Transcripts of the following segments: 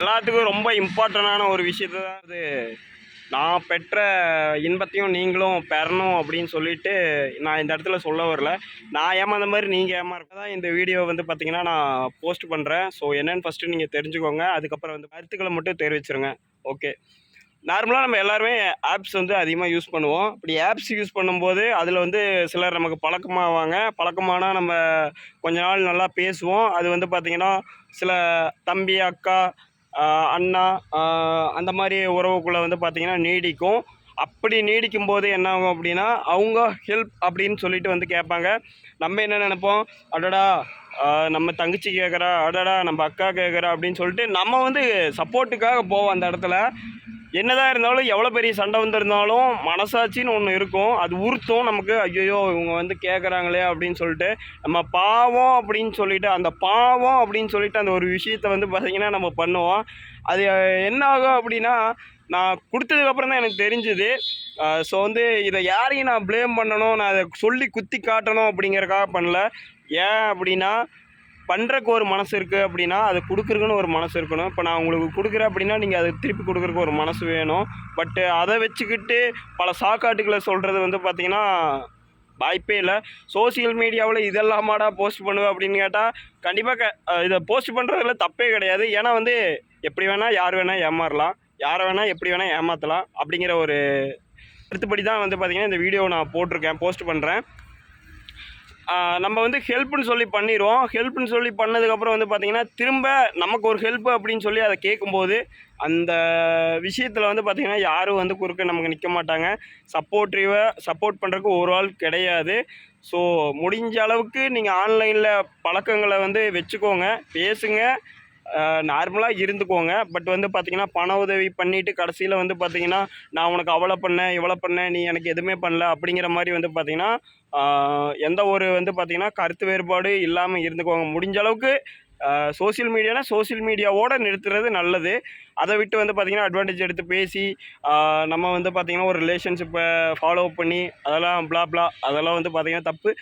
எல்லாத்துக்கும் ரொம்ப இம்பார்ட்டண்டான ஒரு விஷயத்தை தான் அது நான் பெற்ற இன்பத்தையும் நீங்களும் பெறணும் அப்படின்னு சொல்லிட்டு நான் இந்த இடத்துல சொல்ல வரல. நான் ஏமாந்த மாதிரி நீங்கள் ஏமாறுக்க தான் இந்த வீடியோ வந்து பார்த்தீங்கன்னா நான் போஸ்ட் பண்ணுறேன் ஸோ என்னென்னு ஃபஸ்ட்டு நீங்கள் தெரிஞ்சுக்கோங்க. அதுக்கப்புறம் வந்து கருத்துக்களை மட்டும் தெரிவிச்சிருங்க. ஓகே நார்மலாக நம்ம எல்லாருமே ஆப்ஸ் வந்து அதிகமாக யூஸ் பண்ணுவோம். இப்படி ஆப்ஸ் யூஸ் பண்ணும்போது அதில் வந்து சிலர் நமக்கு பழக்கமாவாங்க. பழக்கமானால் நம்ம கொஞ்ச நாள் நல்லா பேசுவோம். அது வந்து பார்த்திங்கன்னா சில தம்பி அக்கா அண்ணா அந்த மாதிரி உறவுக்குள்ளே வந்து பார்த்திங்கன்னா நீடிக்கும். அப்படி நீடிக்கும் போது என்ன ஆகும் அப்படின்னா அவங்க ஹெல்ப் அப்படின்னு சொல்லிட்டு வந்து கேட்பாங்க. நம்ம என்ன நினைப்போம்? அடடா நம்ம தங்கச்சி கேட்குறா அடடா நம்ம அக்கா கேட்குறா அப்படின்னு சொல்லிட்டு நம்ம வந்து சப்போர்ட்டுக்காக போவோம் அந்த இடத்துல. என்னதான் இருந்தாலும் எவ்வளோ பெரிய சண்டை வந்திருந்தாலும் மனசாட்சின்னு ஒன்று இருக்கும். அது உறுத்தும். நமக்கு ஐயோ இவங்க வந்து கேட்குறாங்களே அப்படின்னு சொல்லிட்டு நம்ம பாவம் அப்படின்னு சொல்லிட்டு அந்த பாவம் அப்படின்னு சொல்லிட்டு அந்த ஒரு விஷயத்த வந்து பார்த்திங்கன்னா நம்ம பண்ணுவோம். அது என்ன ஆகும் அப்படின்னா நான் கொடுத்ததுக்கப்புறம் தான் எனக்கு தெரிஞ்சுது. ஸோ வந்து இதை யாரையும் நான் ப்ளேம் பண்ணணும் நான் அதை சொல்லி குத்தி காட்டணும் அப்படிங்கிறக்காக பண்ணல. ஏன் அப்படின்னா பண்ணுறக்கு ஒரு மனசு இருக்குது அப்படின்னா அது கொடுக்குறக்குன்னு ஒரு மனசு இருக்கணும். இப்போ நான் உங்களுக்கு கொடுக்குறேன் அப்படின்னா நீங்கள் அதை திருப்பி கொடுக்குறக்கு ஒரு மனசு வேணும். பட்டு அதை வச்சுக்கிட்டு பல சாக்காட்டுகளை சொல்கிறது வந்து பார்த்திங்கன்னா வாய்ப்பே இல்லை. சோசியல் மீடியாவில் இதெல்லாமாடா போஸ்ட் பண்ணுவேன் அப்படின்னு கேட்டால் கண்டிப்பாக க இதை போஸ்ட் பண்ணுறதுல தப்பே கிடையாது. ஏன்னா வந்து எப்படி வேணால் யார் வேணால் ஏமாறலாம். யாரை வேணால் எப்படி வேணால் ஏமாற்றலாம் அப்படிங்கிற ஒரு கருத்துப்படி தான் வந்து பார்த்திங்கன்னா இந்த வீடியோ நான் போட்டிருக்கேன் போஸ்ட் பண்ணுறேன் நம்ம வந்து ஹெல்ப்னு சொல்லி பண்ணிடுவோம் ஹெல்ப்னு சொல்லி பண்ணதுக்கப்புறம் வந்து பார்த்திங்கன்னா திரும்ப நமக்கு ஒரு ஹெல்ப் அப்படின்னு சொல்லி அதை கேட்கும்போது அந்த விஷயத்தில் வந்து பார்த்திங்கன்னா யாரும் வந்து குறுக்க நமக்கு நிற்க மாட்டாங்க. சப்போர்ட்டிவாக சப்போர்ட் பண்ணுறதுக்கு ஒரு ஆள் கிடையாது. ஸோ முடிஞ்ச அளவுக்கு நீங்கள் ஆன்லைனில் பழக்கங்களை வந்து வச்சுக்கோங்க பேசுங்க. நார்மலாக இருந்துக்கோங்க. பட் வந்து பார்த்திங்கன்னா பண உதவி பண்ணிவிட்டு கடைசியில் வந்து பார்த்திங்கன்னா நான் உனக்கு அவ்வளோ பண்ணேன் இவ்வளோ பண்ணேன் நீ எனக்கு எதுவுமே பண்ணல அப்படிங்கிற மாதிரி வந்து பார்த்திங்கன்னா எந்த ஒரு வந்து பார்த்திங்கன்னா கருத்து வேறுபாடு இல்லாமல் இருந்துக்கோங்க. முடிஞ்ச அளவுக்கு சோஷியல் மீடியானா சோஷியல் மீடியாவோடு நிறுத்துறது நல்லது. அதை விட்டு வந்து பார்த்திங்கன்னா அட்வான்டேஜ் எடுத்து பேசி நம்ம வந்து பார்த்திங்கன்னா ஒரு ரிலேஷன்ஷிப்பை ஃபாலோ பண்ணி அதெல்லாம் ப்ளா ப்ளா அதெல்லாம் வந்து பார்த்திங்கன்னா தப்பு.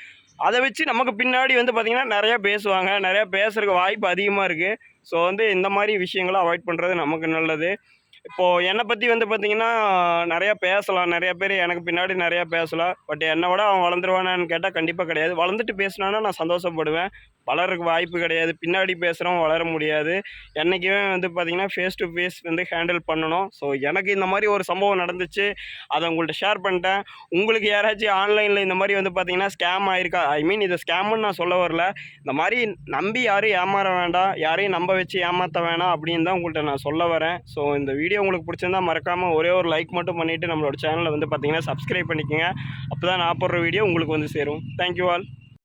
அதை வச்சு நமக்கு பின்னாடி வந்து பார்த்திங்கன்னா நிறையா பேசுவாங்க. நிறையா பேசுகிறக்கு வாய்ப்பு அதிகமாக இருக்குது ஸோ வந்து இந்த மாதிரி விஷயங்களை அவாய்ட் பண்ணுறது நமக்கு நல்லது. இப்போது என்னை பற்றி வந்து பார்த்திங்கன்னா நிறையா பேசலாம். நிறைய பேர் எனக்கு பின்னாடி நிறையா பேசலாம். பட் என்னை விட அவன் வளர்ந்துருவானான்னு கேட்டால் கண்டிப்பாக கிடையாது. வளர்ந்துட்டு பேசினானா நான் சந்தோஷப்படுவேன். வளர்றதுக்கு வாய்ப்பு கிடையாது. பின்னாடி பேசுகிறவன் வளர முடியாது. என்றைக்குமே வந்து பார்த்திங்கன்னா ஃபேஸ் டு ஃபேஸ் வந்து ஹேண்டில் பண்ணணும். ஸோ எனக்கு இந்த மாதிரி ஒரு சம்பவம் நடந்துச்சு. அதை உங்கள்கிட்ட ஷேர் பண்ணிட்டேன். உங்களுக்கு யாராச்சும் ஆன்லைனில் இந்த மாதிரி வந்து பார்த்திங்கன்னா ஸ்கேம் ஆயிருக்கா? ஐ மீன் இதை ஸ்கேம்னு நான் சொல்ல வரல. இந்த மாதிரி நம்பி யாரும் ஏமாற வேண்டாம். யாரையும் நம்ப வச்சு ஏமாற்ற வேணாம் அப்படின்னு தான் உங்கள்கிட்ட நான் சொல்ல வரேன். ஸோ இந்த வீடியோ உங்களுக்கு பிடிச்சிருந்தா மறக்காமல் ஒரே ஒரு லைக் மட்டும் பண்ணிவிட்டு நம்மளோட சேனலை வந்து பார்த்திங்கன்னா சப்ஸ்கிரைப் பண்ணிக்கோங்க. அப்போ தான் நான் போடுற வீடியோ உங்களுக்கு வந்து சேரும். Thank you all